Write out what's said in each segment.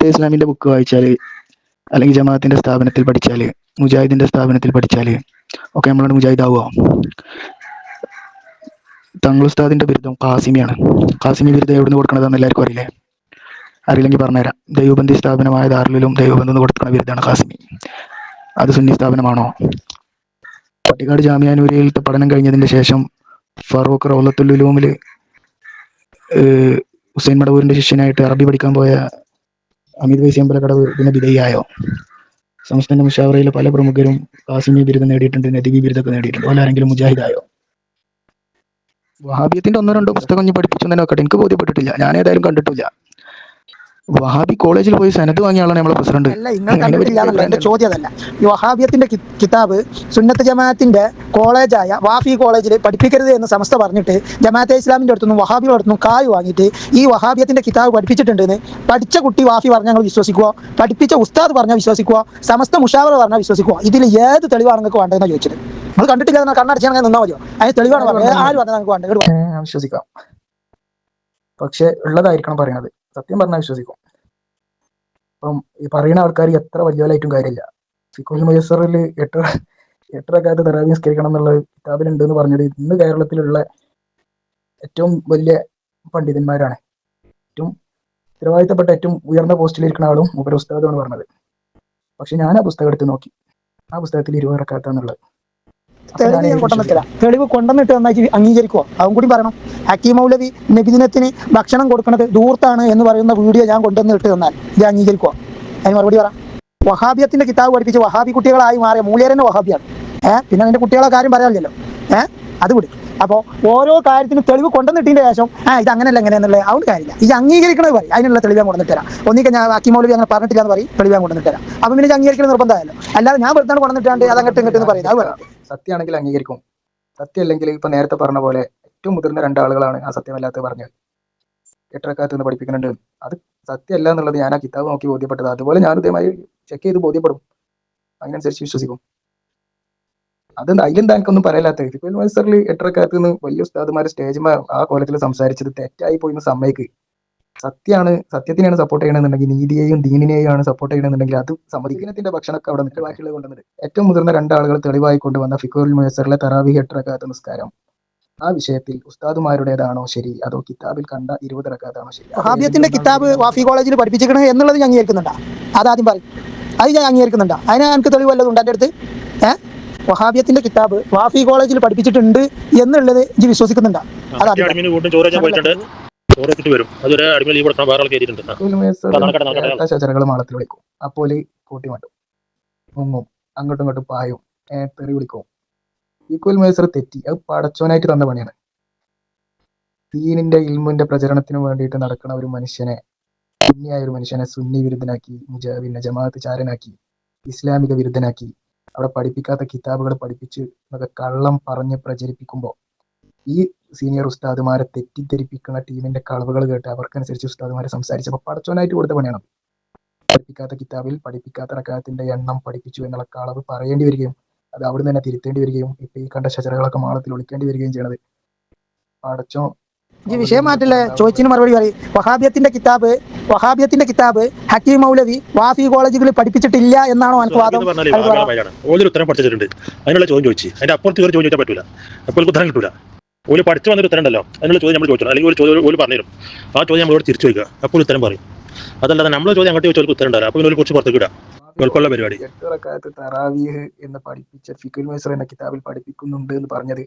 ജമാഅത്തെ ഇസ്ലാമിന്റെ ബുക്ക് വായിച്ചാൽ അല്ലെങ്കിൽ ജമാഅത്തിന്റെ സ്ഥാപനത്തിൽ പഠിച്ചാൽ മുജാഹിദിന്റെ സ്ഥാപനത്തിൽ പഠിച്ചാൽ ഒക്കെ നമ്മളാണ് തങ്ങൾ ഉസ്താദിന്റെ ബിരുദം കാസിമിയാണ് കാസിമി ബിരുദം എവിടുന്ന് കൊടുക്കണതെന്ന് എല്ലാവർക്കും അറിയില്ലേ? അറിയില്ലെങ്കിൽ പറഞ്ഞുതരാം. ദൈവബന്ധി സ്ഥാപനമായ ദാറിലും ദൈവബന്ധം കൊടുക്കുന്ന ബിരുദമാണ് കാസിമി അത് സുന്നി സ്ഥാപനമാണോ? പട്ടിക്കാട് ജാമ്യാനൂരിയിലത്തെ പഠനം കഴിഞ്ഞതിന് ശേഷം ഫറൂഖ് റൗലത്തുലുലൂമിൽ ഹുസൈൻ മടവൂരിന്റെ ശിഷ്യനായിട്ട് അറബി പഠിക്കാൻ പോയ അമിത് വൈസി അമ്പലക്കടവ് പിന്നെ വിധേയായോ സംസ്ഥാന മുഷാവറയിലെ പല പ്രമുഖരും കാസിമി ബിരുദം നേടിയിട്ടുണ്ട് നദിബി ബിരുദമൊക്കെ നേടിയിട്ടുണ്ട്. ഓല ആരെങ്കിലും മുജാഹിദായോ? വഹാബിയത്തിന്റെ ഒന്നോ രണ്ടോ പുസ്തകം ഞാൻ പഠിപ്പിച്ചു തന്നെ നോക്കട്ടെ എനിക്ക് ബോധ്യപ്പെട്ടിട്ടില്ല. ഞാൻ ഏതായാലും കണ്ടിട്ടില്ല. വഹാബി കോളേജിൽ പോയി സനത് വാങ്ങിയ ആളാണ് നമ്മളെ പ്രസിഡന്റ്. അല്ല നിങ്ങൾ കണ്ടിട്ടില്ല എന്നല്ല എന്റെ ചോദ്യം അതല്ല. ഈ വഹാബിയത്തിന്റെ കിതാബ് സുന്നത്ത് ജമാഅത്തിന്റെ കോളേജായ വാഫി കോളേജിൽ പഠിപ്പിക്കരുത് എന്ന് സംസ്ഥ പറഞ്ഞിട്ട് ജമാഅത്തെ ഇസ്ലാമിന്റെ അടുത്തുനിന്നും വഹാബിയുടെ അടുത്തുനിന്നും കായ് വാങ്ങിയിട്ട് ഈ വഹാബിയത്തിന്റെ കിതാബ് പഠിപ്പിച്ചിട്ടുണ്ടെന്ന് പഠിച്ച കുട്ടി വാഫി പറഞ്ഞാൽ ഞങ്ങൾ വിശ്വസിക്കുക. പഠിപ്പിച്ച ഉസ്താദ് പറഞ്ഞാൽ വിശ്വസിക്കുക. സമസ്ത മുഷാവർ പറഞ്ഞാൽ വിശ്വസിക്കുക. ഇതിൽ ഏത് തെളിവാണ് നിങ്ങൾക്ക് വേണ്ടതെന്ന് ചോദിച്ചത്? നമ്മൾ കണ്ടിട്ടില്ല എന്നാൽ കണ്ണടച്ചാൽ അങ്ങനെ നിന്നാൽ മതിയോ? അതിന് തെളിവാണ് പറഞ്ഞത് ആര് പറഞ്ഞാൽ നിങ്ങൾക്ക് വേണ്ടത്. വിശ്വസിക്കാം. പക്ഷെ ഉള്ളതായിരിക്കണം പറയുന്നത് സത്യം പറഞ്ഞാൽ വിശ്വസിക്കും. അപ്പം ഈ പറയുന്ന ആൾക്കാർ എത്ര വലിയ വലിയവരായിട്ടും കാര്യമില്ല. ഫിഖുൽ മുയസറിൽ എട്ടര എട്ടരക്കാലത്ത് തറാവി നിസ്കരിക്കണം എന്നുള്ള കിതാബിലുണ്ട് എന്ന് പറഞ്ഞത് ഇന്ന് കേരളത്തിലുള്ള ഏറ്റവും വലിയ പണ്ഡിതന്മാരാണ്. ഏറ്റവും ഉത്തരവാദിത്തപ്പെട്ട ഏറ്റവും ഉയർന്ന പോസ്റ്റിലിരിക്കുന്ന ആളും ഉപര ഉസ്താദുമാണ് പറഞ്ഞത്. പക്ഷെ ഞാൻ ആ പുസ്തകം എടുത്ത് നോക്കി. ആ പുസ്തകത്തിൽ ഇരുപത് ഞാൻ തെളിവ് തെളിവ് കൊണ്ടുവന്നിട്ട് നന്നായി അംഗീകരിക്കുക. അതും കൂടി പറയണം. ഹക്കീം മൗലവി നബിദിനത്തിന് ഭക്ഷണം കൊടുക്കുന്നത് ദൂർത്താണ് എന്ന് പറയുന്ന വീഡിയോ ഞാൻ കൊണ്ടുവന്നിട്ട് തന്നാൽ ഇത് അംഗീകരിക്കുക. അതിന് മറുപടി പറ. വഹാബിയത്തിന്റെ കിതാബ് പഠിപ്പിച്ച് വഹാബി കുട്ടികളായി മാറിയ മൂലേരന്റെ വഹാബിയാണ്. ഏഹ് പിന്നെ അതിന്റെ കുട്ടികളെ കാര്യം പറയാനില്ലല്ലോ. ഏഹ് അത് വിടും. അപ്പോൾ ഓരോ കാര്യത്തിനും തെളിവ് കൊണ്ടുവന്നിട്ടിന്റെ ശേഷം ആ ഇത് അങ്ങനെയല്ല എങ്ങനെയെന്നുള്ള അതുകൊണ്ട് കാര്യമില്ല. ഇത് അംഗീകരിക്കണത് പറയും. അതിനുള്ള തെളിവ് ഞാൻ കൊണ്ടുവന്നിട്ട് തരാം. ഞാൻ ബാക്കി മൗലവി അങ്ങനെ പറഞ്ഞിട്ടില്ല എന്ന് പറയും. തെളിവ് ഞാൻ കൊണ്ടുവന്നിട്ട് തരാം. അപ്പം പിന്നെ അംഗീകരിക്കണം നിർബന്ധമായല്ലോ അല്ലാതെ ഞാൻ വെറുതെ കൊണ്ടുവന്നിട്ടാണ്ട് അതങ്ങട്ട് ഇങ്ങോട്ട് എന്ന് പറയുന്നത്. അത് പറയും സത്യമാണെങ്കിൽ അംഗീകരിക്കും. സത്യമല്ലെങ്കിൽ ഇപ്പൊ നേരത്തെ പറഞ്ഞ പോലെ ഏറ്റവും മുതിർന്ന രണ്ടാളുകളാണ് ആ സത്യമല്ലാത്തത് പറഞ്ഞത്. എട്ടരക്കാലത്ത് നിന്ന് പഠിപ്പിക്കുന്നുണ്ട്. അത് സത്യമല്ല എന്നുള്ളത് ഞാൻ ആ കിതാബ് നോക്കി ബോധ്യപ്പെട്ടത്. അതുപോലെ ഞാൻ ഇതേമായി ചെക്ക് ചെയ്ത് ബോധ്യപ്പെടും. അതിനനുസരിച്ച് വിശ്വസിക്കും. അത് അതിലെന്താ എനിക്കൊന്നും പറയലാത്ത ഇപ്പോൾ മത്സറിൽ എട്ടരക്കാലത്ത് നിന്ന് വലിയ ഉസ്താദുമാർ സ്റ്റേജ് ആ കോലത്തിൽ സംസാരിച്ചത് തെറ്റായി പോയി സമ്മയ്ക്ക് സത്യമാണ് സത്യത്തിനെയാണ് സപ്പോർട്ട് ചെയ്യണമെന്നുണ്ടെങ്കിൽ നീതിയെയും ദീനിനെയും ആണ് സപ്പോർട്ട് ചെയ്യണമെന്നുണ്ടെങ്കിൽ അത് സമ്മതിക്കുന്നതിന്റെ ഭക്ഷണമൊക്കെ അവിടെ നിൽക്കുക ബാക്കിയുള്ള കൊണ്ടുവന്നത് ഏറ്റവും മുതിർന്ന രണ്ടാളുകൾ തെളിവായി കൊണ്ടുവന്ന ഫിക്കോറിൽ മുയസറിലെ തറാവി ഹെട്ടറക്കാത്ത നിസ്കാരം. ആ വിഷയത്തിൽ ഉസ്താദുമാരുടേതാണോ ശരി? അതോ കിതാബിൽ കണ്ട ഇരുപത് റക്കാത്താണോ ശരി? ഹാബിയത്തിന്റെ വഹാബിയത്തിന്റെ കിതാബ് വാഫി കോളേജിൽ പഠിപ്പിച്ചിരിക്കണം എന്നുള്ളത് ഞാൻ അംഗീകരിക്കുന്നുണ്ട്. അതാദ്യം പറയും. അത് ഞാൻ അംഗീകരിക്കുന്നുണ്ട്. അതിന് എനിക്ക് തെളിവ് വല്ലതും ഉണ്ട് എന്റെ അടുത്ത്? ഏഹ് വഹാബിയത്തിന്റെ കിതാബ് വാഫി കോളേജിൽ പഠിപ്പിച്ചിട്ടുണ്ട് എന്നുള്ളത് എനിക്ക് വിശ്വസിക്കുന്നുണ്ട്. അതാദ്യം വെച്ചിട്ട് വരും. അതൊരു അടിമ ലീവ് കൊടുക്കണം വേറെ. കേട്ട ശചരകൾ മാളത്തിൽ വിളിക്കും. അപ്പോൾ കൂട്ടി മാറ്റും മുങ്ങും. അങ്ങോട്ടും ഇങ്ങോട്ടും പായും. തെറി വിളിക്കും. ഈക്വൽ മേസർ തെറ്റി. അത് പടച്ചോനായിട്ട് തന്ന പണിയാണ്. ദീനിന്റെ ഇൽമുന്റെ പ്രചരണത്തിന് വേണ്ടിയിട്ട് നടക്കുന്ന ഒരു മനുഷ്യനെ സുന്നിയായ ഒരു മനുഷ്യനെ സുന്നി വിരുദ്ധനാക്കി പിന്നെ ജമാഅത്ത് ചാരനാക്കി ഇസ്ലാമിക വിരുദ്ധനാക്കി അവിടെ പഠിപ്പിക്കാത്ത കിതാബുകൾ പഠിപ്പിച്ച് അതൊക്കെ കള്ളം പറഞ്ഞ് പ്രചരിപ്പിക്കുമ്പോൾ ഈ സീനിയർ ഉസ്താദുമാരെ തെറ്റിദ്ധരിപ്പിക്കുന്ന ടീമിന്റെ കളവുകൾ കേട്ട് അവർക്കനുസരിച്ച് ഉസ്താദുമാരെ സംസാരിച്ചപ്പോൾ പടച്ചോനായിട്ട് കൊടുത്ത പണിയാണ്. പഠിപ്പിക്കാത്ത കിതാബിൽ പഠിപ്പിക്കാത്ത റക്കാത്തിന്റെ എണ്ണം പഠിപ്പിച്ചു എന്നുള്ള കളവ് പറയേണ്ടി വരികയും അത് അവിടെ തന്നെ തിരുത്തേണ്ടി വരികയും ഇപ്പൊ ഈ കണ്ട ശചരകളൊക്കെ മാളത്തിൽ ഒളിക്കേണ്ടി വരികയും ചെയ്യണത്. പടച്ചോ ഈ വിഷയം മാറ്റില്ലേ. ചോദിച്ചതിന് മറുപടി പറയും. വഹാബിയത്തിന്റെ കിതാബ് വഹാബിയത്തിന്റെ കിതാബ് ഹക്കീം മൗലവി വാഫി കോളേജുകളിൽ പഠിപ്പിച്ചിട്ടില്ല എന്നാണോ എനിക്ക് വാദം ഉത്തരം പഠിച്ചിട്ടുണ്ട്. അതിനുള്ള ചോദ്യം ചോദിച്ചു. അതിന്റെ അപ്പുറത്ത് ചോദ്യം ചോദിച്ചാൽ പറ്റൂല. അപ്പോൾ ഉത്തരം കിട്ടൂല. ഓൽ പഠിച്ചു വന്നൊരു ഉത്തരം ഉണ്ടല്ലോ അതിനുള്ള ചോദ്യം നമ്മൾ ചോദിച്ചു അല്ലെങ്കിൽ ഒരു ചോദ്യം ഒരു പറഞ്ഞു തരും ആ ചോദ്യം നമ്മളോട് തിരിച്ചു ചോദിക്കുക. അപ്പോൾ ഉത്തരം പറയും. അതല്ലാതെ നമ്മൾ ചോദ്യം അങ്ങോട്ട് ചോദിച്ചാൽ ഉത്തരം ഉണ്ടല്ലോ അപ്പോൾ ഇതിനെ കുറിച്ച് പുറത്തേക്ക് ഇടാം ഇവർക്കുള്ള പരിപാടി. എട്ട് റക്കാത്ത് തറാവീഹ് എന്ന് പഠിപ്പിച്ച ഫിക്കുൽ മൈസർ എന്ന കിതാബിൽ പഠിപ്പിക്കുന്നുണ്ട് എന്ന് പറഞ്ഞത്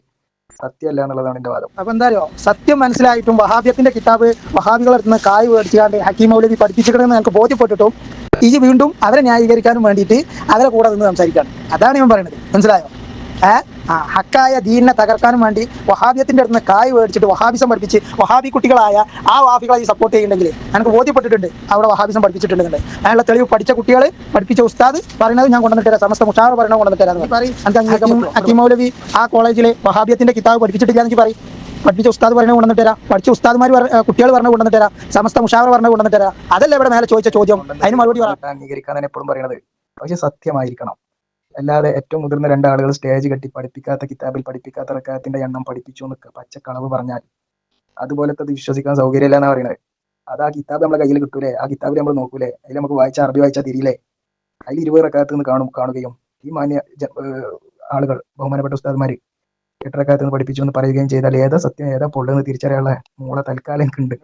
സത്യമല്ല എന്നുള്ളതാണ് എന്റെ വാദം. അപ്പൊ എന്താ സത്യം മനസ്സിലായിട്ടും വഹാബിയത്തിന്റെ കിതാബ് വഹാബികളെ അടുത്ത് നിന്ന് കായ് മേടിച്ചാണ്ട് ഹക്കീം മൗലവി പഠിപ്പിച്ചിട്ടുണ്ടെന്ന് ഞങ്ങൾക്ക് ബോധ്യപ്പെട്ടിട്ടും ഈ വീണ്ടും അവരെ ന്യായീകരിക്കാനും വേണ്ടിയിട്ട് അവരെ കൂടെ നിന്ന് സംസാരിക്കാണ് അതാണ് ഞാൻ പറയുന്നത്. മനസ്സിലായോ? ഹക്കായ ദീനിനെ തകർക്കാനും വേണ്ടി വഹാബിയത്തിന്റെ അടുത്ത് നിന്ന് കായ് മേടിച്ചിട്ട് വഹാബിസം പഠിപ്പിച്ച് വഹാബി കുട്ടികളായ ആ വാഫികളെ ഈ സപ്പോർട്ട് ചെയ്യുന്നുണ്ടെങ്കിൽ എനിക്ക് ബോധ്യപ്പെട്ടിട്ടുണ്ട്. അവിടെ വഹാബിസം പഠിപ്പിച്ചിട്ടുണ്ട് അതിനുള്ള തെളിവ് പഠിച്ച കുട്ടികൾ പഠിപ്പിച്ച ഉസ്താദ് പറയുന്നത് ഞാൻ കൊണ്ടുവന്നിട്ട് സമസ്ത മുഷാർ പറയുന്നത് കൊണ്ടുവന്നിട്ട് അക്കിമൗലവി മൗലവി ആ കോളേജിലെ വഹാബിയത്തിന്റെ കിതാബ് പഠിപ്പിച്ചിട്ടില്ല എന്ന് പറയും. പഠിപ്പിച്ച ഉസ്താദ് പറഞ്ഞ കൊണ്ടുവന്നിട്ട് തരാം. പഠിച്ച ഉസ്താദ്മാർ കുട്ടികൾ പറഞ്ഞ കൊണ്ടുവന്നിട്ട് തരാം. സമസ്ത മുഷാവർ പറഞ്ഞ കൊണ്ടുവന്നിട്ട് തരാം. അതല്ല ഇവിടെ മേലെ ചോദിച്ച ചോദ്യം? അതിന് മറുപടി പറയാം അംഗീകരിക്കാൻ തന്നെ എപ്പോഴും പറയുന്നത് പക്ഷെ സത്യമായിരിക്കണം. അല്ലാതെ ഏറ്റവും മുതിർന്ന രണ്ടാളുകൾ സ്റ്റേജ് കെട്ടി പഠിപ്പിക്കാത്ത കിതാബിൽ പഠിപ്പിക്കാത്ത റക്കാത്തിന്റെ എണ്ണം പഠിപ്പിച്ചു നിൽക്കുക പച്ചക്കളവ് പറഞ്ഞാൽ അതുപോലത്തെ വിശ്വസിക്കാൻ സൗകര്യമില്ല എന്നാ പറയുന്നത് അത് ആ കിതാബ് നമ്മളെ കയ്യിൽ കിട്ടൂലേ? ആ കിതാബിൽ നമ്മൾ നോക്കൂലേ? അതിൽ നമുക്ക് വായിച്ച അറബി വായിച്ചാൽ തിരിയില്ലേ? അതിൽ ഇരുപത് റക്കാത്ത് നിന്ന് കാണും കാണുകയും ഈ മാന്യ ആളുകൾ ബഹുമാനപ്പെട്ട ഉസ്താദ്മാര് എട്ടറക്കാത്ത് നിന്ന് പഠിപ്പിച്ചു എന്ന് പറയുകയും ചെയ്താൽ ഏതാ സത്യം? ഏതാ പൊള്ളെന്ന് തിരിച്ചറിയാനുള്ള മൂള തൽക്കാലം എനിക്കുണ്ട്.